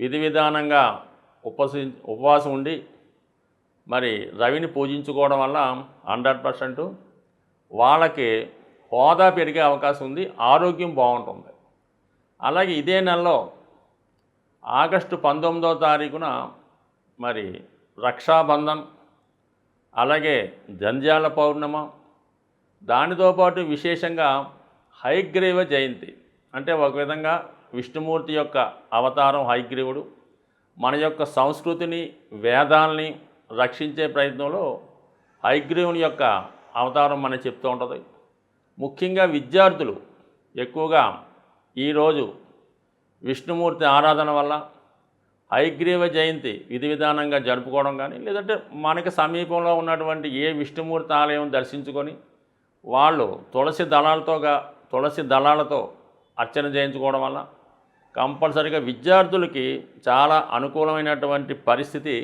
విధి విధానంగా ఉపసి ఉపవాసం ఉండి మరి రవిని పూజించుకోవడం వల్ల హండ్రెడ్ పర్సెంట్ వాళ్ళకి హోదా పెరిగే అవకాశం ఉంది ఆరోగ్యం బాగుంటుంది. అలాగే ఇదే నెలలో ఆగస్టు పంతొమ్మిదో తారీఖున మరి రక్షాబంధన్ అలాగే జంజాల పౌర్ణమ దానితో పాటు విశేషంగా హైగ్రీవ జయంతి అంటే ఒక విధంగా విష్ణుమూర్తి యొక్క అవతారం హైగ్రీవుడు మన యొక్క సంస్కృతిని వేదాల్ని రక్షించే ప్రయత్నంలో హైగ్రీవుని యొక్క అవతారం మనకి చెప్తూ ఉంటుంది. ముఖ్యంగా విద్యార్థులు ఎక్కువగా ఈరోజు విష్ణుమూర్తి ఆరాధన వల్ల హైగ్రీవ జయంతి విధి విధానంగా జరుపుకోవడం కానీ లేదంటే మనకి సమీపంలో ఉన్నటువంటి ఏ విష్ణుమూర్తి ఆలయం దర్శించుకొని వాళ్ళు తులసి దళాలతోగా తులసి దళాలతో అర్చన చేయించుకోవడం వల్ల కంపల్సరిగా విద్యార్థులకి చాలా అనుకూలమైనటువంటి పరిస్థితి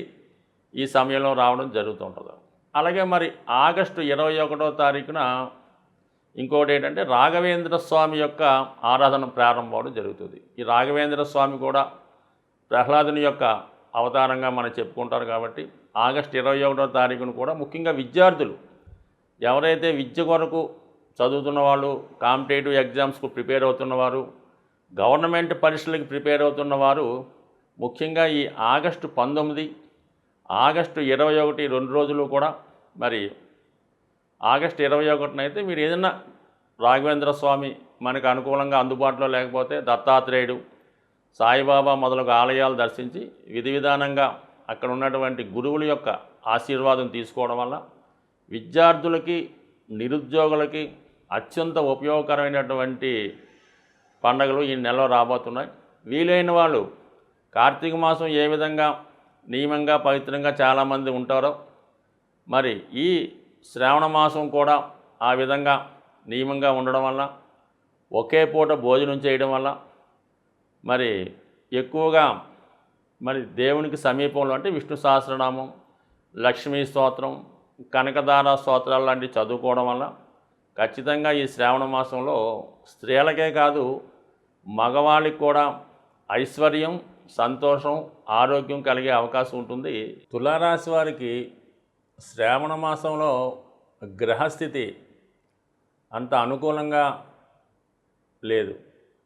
ఈ సమయంలో రావడం జరుగుతుంటుంది. అలాగే మరి ఆగస్టు ఇరవై ఒకటో తారీఖున ఇంకోటి ఏంటంటే రాఘవేంద్ర స్వామి యొక్క ఆరాధన ప్రారంభం జరుగుతుంది. ఈ రాఘవేంద్ర స్వామి కూడా ప్రహ్లాదుని యొక్క అవతారంగా మనం చెప్పుకుంటారు కాబట్టి ఆగస్టు ఇరవై ఒకటో తారీఖున కూడా ముఖ్యంగా విద్యార్థులు ఎవరైతే విద్య కొరకు చదువుతున్న వాళ్ళు కాంపిటేటివ్ ఎగ్జామ్స్కు ప్రిపేర్ అవుతున్నవారు గవర్నమెంట్ పరీక్షలకు ప్రిపేర్ అవుతున్న వారు ముఖ్యంగా ఈ ఆగస్టు పంతొమ్మిది ఆగస్టు ఇరవై ఒకటి రెండు రోజులు కూడా మరి ఆగస్టు ఇరవై ఒకటిన అయితే మీరు ఏదైనా రాఘవేంద్ర స్వామి మనకు అనుకూలంగా అందుబాటులో లేకపోతే దత్తాత్రేయుడు సాయిబాబా మొదలగు ఆలయాలు దర్శించి విధి విధానంగా అక్కడ ఉన్నటువంటి గురువుల యొక్క ఆశీర్వాదం తీసుకోవడం వల్ల విద్యార్థులకి నిరుద్యోగులకి అత్యంత ఉపయోగకరమైనటువంటి పండగలు ఈ నెలలో రాబోతున్నాయి. వీలైన వాళ్ళు కార్తీక మాసం ఏ విధంగా నియమంగా పవిత్రంగా చాలామంది ఉంటారో మరి ఈ శ్రావణ మాసం కూడా ఆ విధంగా నియమంగా ఉండడం వల్ల ఒకే పూట భోజనం చేయడం వల్ల మరి ఎక్కువగా మరి దేవునికి సమీపంలో అంటే విష్ణు సహస్రనామం లక్ష్మీ స్తోత్రం కనకదార స్తోత్రాలు లాంటివి చదువుకోవడం వల్ల ఖచ్చితంగా ఈ శ్రావణ మాసంలో స్త్రీలకే కాదు మగవాళ్ళకి కూడా ఐశ్వర్యం సంతోషం ఆరోగ్యం కలిగే అవకాశం ఉంటుంది. తులారాశి వారికి శ్రావణ మాసంలో గ్రహస్థితి అంత అనుకూలంగా లేదు.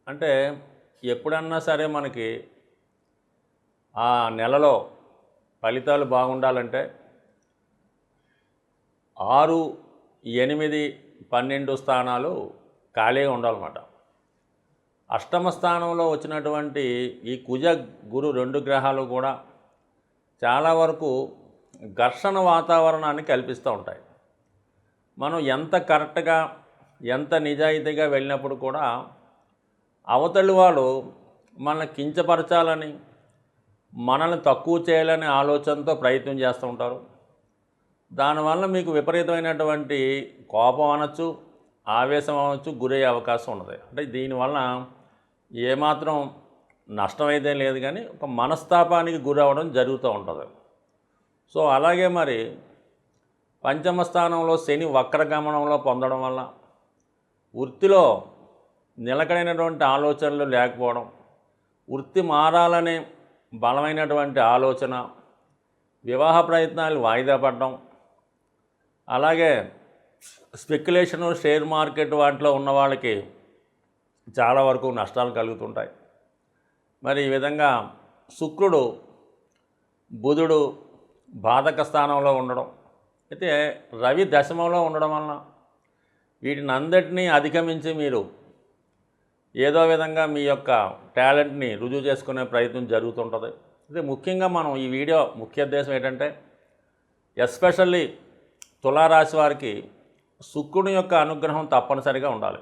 అంటే ఎప్పుడన్నా సరే మనకి ఆ నెలలో ఫలితాలు బాగుండాలంటే ఆరు ఎనిమిది పన్నెండు స్థానాలు ఖాళీగా ఉండాలన్నమాట. అష్టమ స్థానంలో వచ్చినటువంటి ఈ కుజ గురు రెండు గ్రహాలు కూడా చాలా వరకు ఘర్షణ వాతావరణాన్ని కల్పిస్తూ ఉంటాయి. మనం ఎంత కరెక్ట్గా ఎంత నిజాయితీగా వెళ్ళినప్పుడు కూడా అవతలి వాళ్ళు మనల్ని కించపరచాలని మనల్ని తక్కువ చేయాలనే ఆలోచనతో ప్రయత్నం చేస్తూ ఉంటారు. దానివల్ల మీకు విపరీతమైనటువంటి కోపం అనొచ్చు ఆవేశం అనొచ్చు గురయ్యే అవకాశం ఉన్నది అంటే దీనివల్ల ఏమాత్రం నష్టమైతే లేదు కానీ ఒక మనస్తాపానికి గురవడం జరుగుతూ ఉంటుంది. సో అలాగే మరి పంచమ స్థానంలో శని వక్రగమనంలో పొందడం వల్ల వృత్తిలో నిలకడైనటువంటి ఆలోచనలు లేకపోవడం వృత్తి మారాలనే బలమైనటువంటి ఆలోచన వివాహ ప్రయత్నాలు వాయిదా పడడం అలాగే స్పెక్యులేషను షేర్ మార్కెట్ వాటిలో ఉన్న వాళ్ళకి చాలా వరకు నష్టాలు కలుగుతుంటాయి. మరి ఈ విధంగా శుక్రుడు బుధుడు బాధక స్థానంలో ఉండడం అయితే రవి దశమంలో ఉండడం వలన వీటిని అందటినీ అధిగమించి మీరు ఏదో విధంగా మీ యొక్క టాలెంట్ని రుజువు చేసుకునే ప్రయత్నం జరుగుతుంటుంది. అయితే ముఖ్యంగా మనం ఈ వీడియో ముఖ్య ఉద్దేశం ఏంటంటే ఎస్పెషల్లీ తులారాశి వారికి శుక్రుని యొక్క అనుగ్రహం తప్పనిసరిగా ఉండాలి.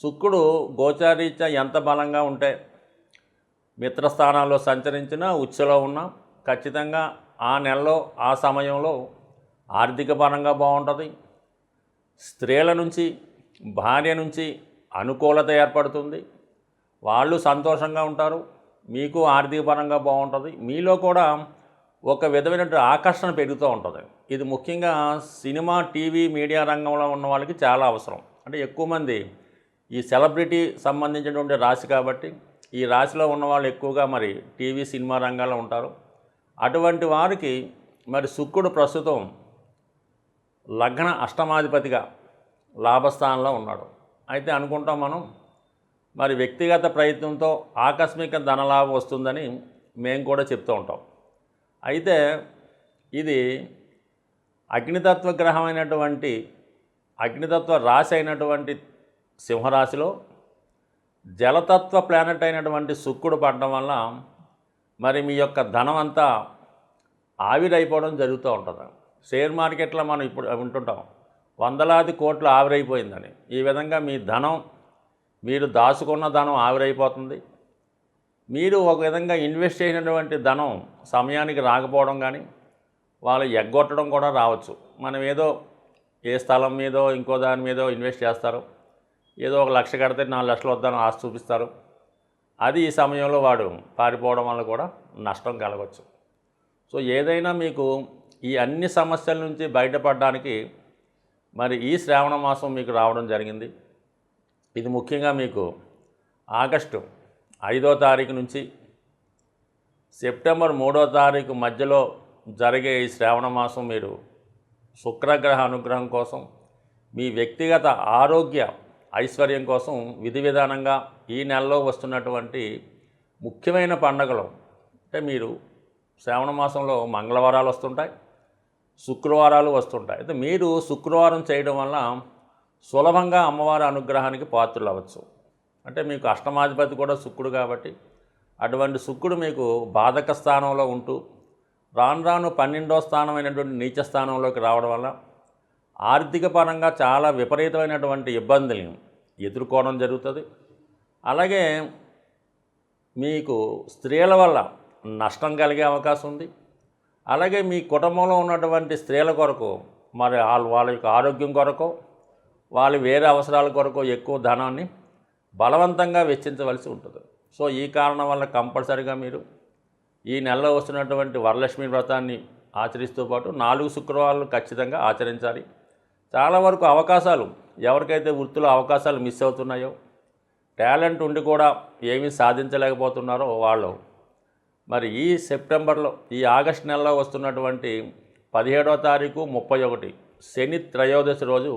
శుక్రుడు గోచారీత్యా ఎంత బలంగా ఉంటే మిత్రస్థానాల్లో సంచరించినా ఉచ్చలో ఉన్నా ఖచ్చితంగా ఆ నెలలో ఆ సమయంలో ఆర్థిక పరంగా బాగుంటుంది. స్త్రీల నుంచి భార్య నుంచి అనుకూలత ఏర్పడుతుంది. వాళ్ళు సంతోషంగా ఉంటారు. మీకు ఆర్థిక పరంగా బాగుంటుంది. మీలో కూడా ఒక విధమైనటువంటి ఆకర్షణ పెరుగుతూ ఉంటుంది. ఇది ముఖ్యంగా సినిమా టీవీ మీడియా రంగంలో ఉన్న వాళ్ళకి చాలా అవసరం. అంటే ఎక్కువ మంది ఈ సెలబ్రిటీ సంబంధించినటువంటి రాశి కాబట్టి ఈ రాశిలో ఉన్న వాళ్ళు ఎక్కువగా మరి టీవీ సినిమా రంగాల్లో ఉంటారు. అటువంటి వారికి మరి శుక్రుడు ప్రస్తుతం లగ్న అష్టమాధిపతిగా లాభస్థానంలో ఉన్నాడు. అయితే అనుకుంటాం మనం మరి వ్యక్తిగత ప్రయత్నంతో ఆకస్మిక ధనలాభం వస్తుందని మేము కూడా చెప్తూ ఉంటాం. అయితే ఇది అగ్నితత్వ గ్రహమైనటువంటి అగ్నితత్వ రాశి అయినటువంటి సింహరాశిలో జలతత్వ ప్లానెట్ అయినటువంటి శుక్రుడు పడడం వల్ల మరి మీ యొక్క ధనం అంతా ఆవిరైపోవడం జరుగుతూ ఉంటుంది. షేర్ మార్కెట్లో మనం ఇప్పుడు ఉంటుంటాం. వందలాది కోట్లు ఆవిరైపోయిందని. ఈ విధంగా మీ ధనం మీరు దాచుకున్న ధనం ఆవిరైపోతుంది. మీరు ఒక విధంగా ఇన్వెస్ట్ చేసినటువంటి ధనం సమయానికి రాకపోవడం కానీ వాళ్ళు ఎగ్గొట్టడం కూడా రావచ్చు. మనం ఏదో ఏ స్థలం మీదో ఇంకో దాని మీదో ఇన్వెస్ట్ చేస్తారు. ఏదో ఒక లక్ష కడితే నాలుగు లక్షలు వద్దని ఆశ చూపిస్తారు. అది ఈ సమయంలో వాడు పారిపోవడం వల్ల కూడా నష్టం కలగవచ్చు సో ఏదైనా మీకు ఈ అన్ని సమస్యల నుంచి బయటపడడానికి మరి ఈ శ్రావణ మాసం మీకు రావడం జరిగింది. ఇది ముఖ్యంగా మీకు ఆగస్టు ఐదో తారీఖు నుంచి సెప్టెంబర్ మూడో తారీఖు మధ్యలో జరిగే ఈ శ్రావణ మాసం మీరు శుక్రగ్రహ అనుగ్రహం కోసం మీ వ్యక్తిగత ఆరోగ్య ఐశ్వర్యం కోసం విధి విధానంగా ఈ నెలలో వస్తున్నటువంటి ముఖ్యమైన పండగలు అంటే మీరు శ్రావణ మాసంలో మంగళవారాలు వస్తుంటాయి శుక్రవారాలు వస్తుంటాయి. అయితే మీరు శుక్రవారం చేయడం వల్ల సులభంగా అమ్మవారి అనుగ్రహానికి పాత్రలు అవ్వచ్చు. అంటే మీకు అష్టమాధిపతి కూడా శుక్రుడు కాబట్టి అటువంటి శుక్రుడు మీకు బాధక స్థానంలో ఉంటూ రాను రాను పన్నెండో స్థానమైనటువంటి నీచ స్థానంలోకి రావడం వల్ల ఆర్థిక పరంగా చాలా విపరీతమైనటువంటి ఇబ్బందులను ఎదుర్కోవడం జరుగుతుంది. అలాగే మీకు స్త్రీల వల్ల నష్టం కలిగే అవకాశం ఉంది. అలాగే మీ కుటుంబంలో ఉన్నటువంటి స్త్రీల కొరకు మరి వాళ్ళు వాళ్ళ యొక్క ఆరోగ్యం కొరకు వాళ్ళు వేరే అవసరాల కొరకు ఎక్కువ ధనాన్ని బలవంతంగా వెచ్చించవలసి ఉంటుంది. సో ఈ కారణం వల్ల కంపల్సరిగా మీరు ఈ నెలలో వస్తున్నటువంటి వరలక్ష్మి వ్రతాన్ని ఆచరిస్తూ పాటు నాలుగు శుక్రవారాలు ఖచ్చితంగా ఆచరించాలి. చాలా వరకు అవకాశాలు ఎవరికైతే వృత్తిలో అవకాశాలు మిస్ అవుతున్నాయో టాలెంట్ ఉండి కూడా ఏమీ సాధించలేకపోతున్నారో వాళ్ళు. మరి ఈ సెప్టెంబర్లో ఈ ఆగస్ట్ నెలలో వస్తున్నటువంటి పదిహేడవ తారీఖు ముప్పై ఒకటి శని త్రయోదశి రోజు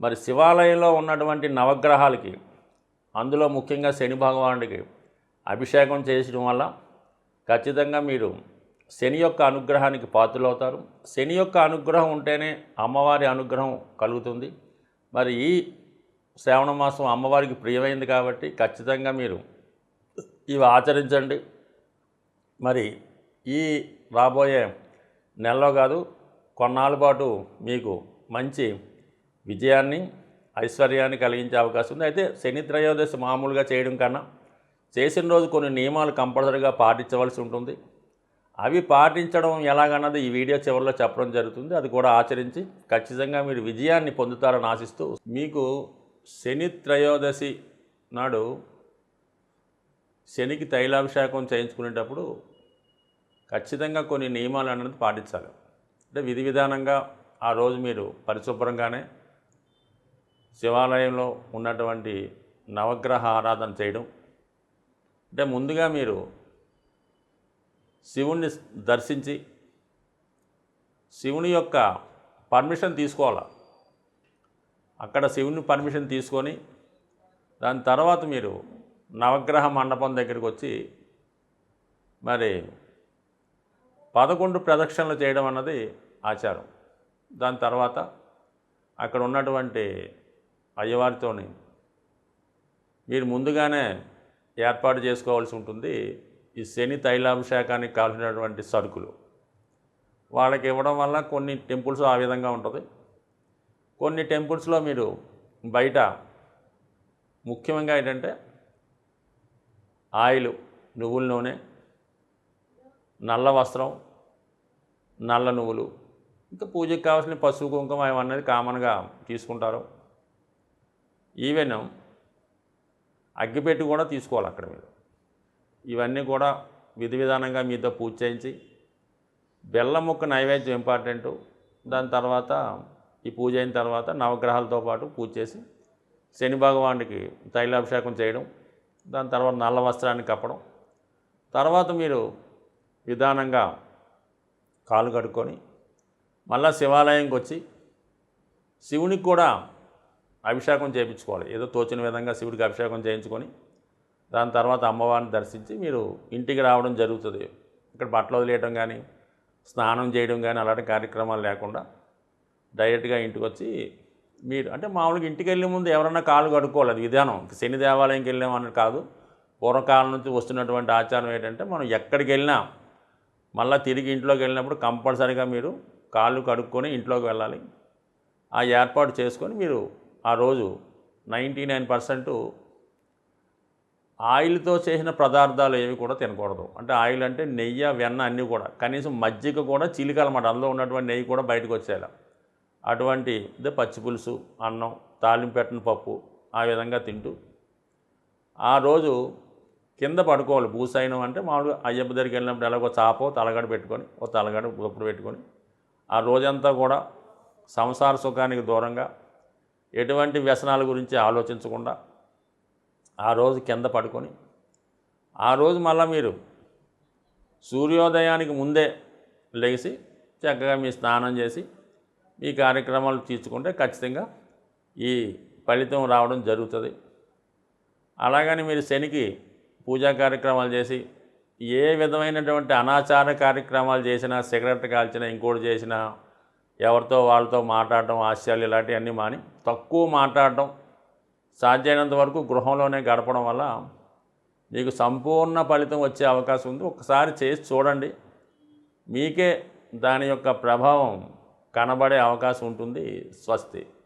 మరి శివాలయంలో ఉన్నటువంటి నవగ్రహాలకి అందులో ముఖ్యంగా శని భగవానుడికి అభిషేకం చేసడం వల్ల ఖచ్చితంగా మీరు శని యొక్క అనుగ్రహానికి పాత్రలవుతారు. శని యొక్క అనుగ్రహం ఉంటేనే అమ్మవారి అనుగ్రహం కలుగుతుంది. మరి ఈ శ్రావణ మాసం అమ్మవారికి ప్రియమైంది కాబట్టి ఖచ్చితంగా మీరు ఇవి ఆచరించండి. మరి ఈ రాబోయే నెలలో కాదు కొన్నాళ్ళ పాటు మీకు మంచి విజయాన్ని ఐశ్వర్యాన్ని కలిగించే అవకాశం ఉంది. అయితే శని త్రయోదశి మామూలుగా చేయడం కన్నా చేసిన రోజు కొన్ని నియమాలు కంపల్సరీగా పాటించవలసి ఉంటుంది. అవి పాటించడం ఎలాగన్నది ఈ వీడియో చివరిలో చెప్పడం జరుగుతుంది. అది కూడా ఆచరించి ఖచ్చితంగా మీరు విజయాన్ని పొందుతారని ఆశిస్తూ మీకు శని త్రయోదశి నాడు శనికి తైలాభిషేకం చేయించుకునేటప్పుడు ఖచ్చితంగా కొన్ని నియమాలు అన్నది పాటించాలి. అంటే విధి విధానంగా ఆ రోజు మీరు పరిశుభ్రంగానే శివాలయంలో ఉన్నటువంటి నవగ్రహ ఆరాధన చేయడం. అంటే ముందుగా మీరు శివుణ్ణి దర్శించి శివుని యొక్క పర్మిషన్ తీసుకోవాలి? అక్కడ శివుని పర్మిషన్ తీసుకొని దాని తర్వాత మీరు నవగ్రహ మండపం దగ్గరికి వచ్చి మరి పదకొండు ప్రదక్షిణలు చేయడం అన్నది ఆచారం. దాని తర్వాత అక్కడ ఉన్నటువంటి అయ్యవారితోని మీరు ముందుగానే ఏర్పాటు చేసుకోవాల్సి ఉంటుంది. ఈ శని తైలాభిషేకానికి కావాల్సినటువంటి సరుకులు. వాళ్ళకి ఇవ్వడం వల్ల కొన్ని టెంపుల్స్ ఆ విధంగా ఉంటుంది. కొన్ని టెంపుల్స్లో మీరు బయట ముఖ్యంగా ఏంటంటే ఆయిల్ నువ్వుల నూనె నల్ల వస్త్రం నల్ల నువ్వులు ఇంకా పూజకి కావాల్సిన పసుపు కుంకుమ ఇవన్నీ కామన్గా తీసుకుంటారు. ఈవెన్ అగ్గిపెట్టి కూడా తీసుకోవాలి అక్కడ మీరు. ఇవన్నీ కూడా విధి విధానంగా మీతో పూజ చేయించి బెల్లం ముక్క నైవేద్యం ఇంపార్టెంట్ దాని తర్వాత ఈ పూజ అయిన తర్వాత నవగ్రహాలతో పాటు పూజ చేసి శని భగవానుడికి తైలాభిషేకం చేయడం దాని తర్వాత నల్ల వస్త్రాన్ని కప్పడం. తర్వాత మీరు విధానంగా కాలు కడుక్కొని మళ్ళా శివాలయంకి వచ్చి శివునికి కూడా అభిషేకం చేయించుకోవాలి. ఏదో తోచిన విధంగా శివుడికి అభిషేకం చేయించుకొని దాని తర్వాత అమ్మవారిని దర్శించి మీరు ఇంటికి రావడం జరుగుతుంది. ఇక్కడ బట్టలు వదిలేయడం కానీ స్నానం చేయడం కానీ అలాంటి కార్యక్రమాలు లేకుండా డైరెక్ట్గా ఇంటికి వచ్చి మీరు అంటే మామూలుగా ఇంటికి వెళ్ళే ముందు ఎవరన్నా కాళ్ళు కడుక్కోవాలి. అది విధానం. శని దేవాలయంకి వెళ్ళామని కాదు. పూర్వకాలం నుంచి వస్తున్నటువంటి ఆచారం ఏంటంటే మనం ఎక్కడికి వెళ్ళినా మళ్ళీ తిరిగి ఇంట్లోకి వెళ్ళినప్పుడు కంపల్సరీగా మీరు కాళ్ళు కడుక్కొని ఇంట్లోకి వెళ్ళాలి. ఆ ఏర్పాటు చేసుకొని మీరు ఆ రోజు నైంటీ నైన్ పర్సెంట్ ఆయిల్తో చేసిన పదార్థాలు ఏవి కూడా తినకూడదు. అంటే ఆయిల్ అంటే నెయ్యి వెన్న అన్నీ కూడా. కనీసం మజ్జిగ కూడా చీలికలమాట అందులో ఉన్నటువంటి నెయ్యి కూడా బయటకు వచ్చేలా. అటువంటి ఇదే పచ్చి పులుసు అన్నం తాలింపు పెట్టిన పప్పు ఆ విధంగా తింటూ ఆ రోజు కింద పడుకోవాలి. భూసైనం అంటే మామూలుగా అయ్యప్ప దగ్గరికి వెళ్ళినప్పుడు ఎలాగో చాపో తలగడ పెట్టుకొని ఓ తలగడ గొప్పుడు పెట్టుకొని ఆ రోజంతా కూడా సంసార సుఖానికి దూరంగా ఎటువంటి వ్యసనాల గురించి ఆలోచించకుండా ఆ రోజు కింద పడుకొని ఆ రోజు మళ్ళీ మీరు సూర్యోదయానికి ముందే లేచి చక్కగా మీ స్నానం చేసి ఈ కార్యక్రమాలు తీర్చుకుంటే ఖచ్చితంగా ఈ ఫలితం రావడం జరుగుతుంది. అలాగని మీరు శనికి పూజా కార్యక్రమాలు చేసి ఏ విధమైనటువంటి అనాచార కార్యక్రమాలు చేసినా సిగరెట్ కాల్చినా ఇంకోటి చేసినా ఎవరితో వాళ్ళతో మాట్లాడటం ఆశ్చర్యాలు ఇలాంటివన్నీ మాని తక్కువ మాట్లాడటం సాధ్యమైనంత వరకు గృహంలోనే గడపడం వల్ల మీకు సంపూర్ణ ఫలితం వచ్చే అవకాశం ఉంది. ఒకసారి చేసి చూడండి. మీకే దాని యొక్క ప్రభావం కనబడే అవకాశం ఉంటుంది. స్వస్తి.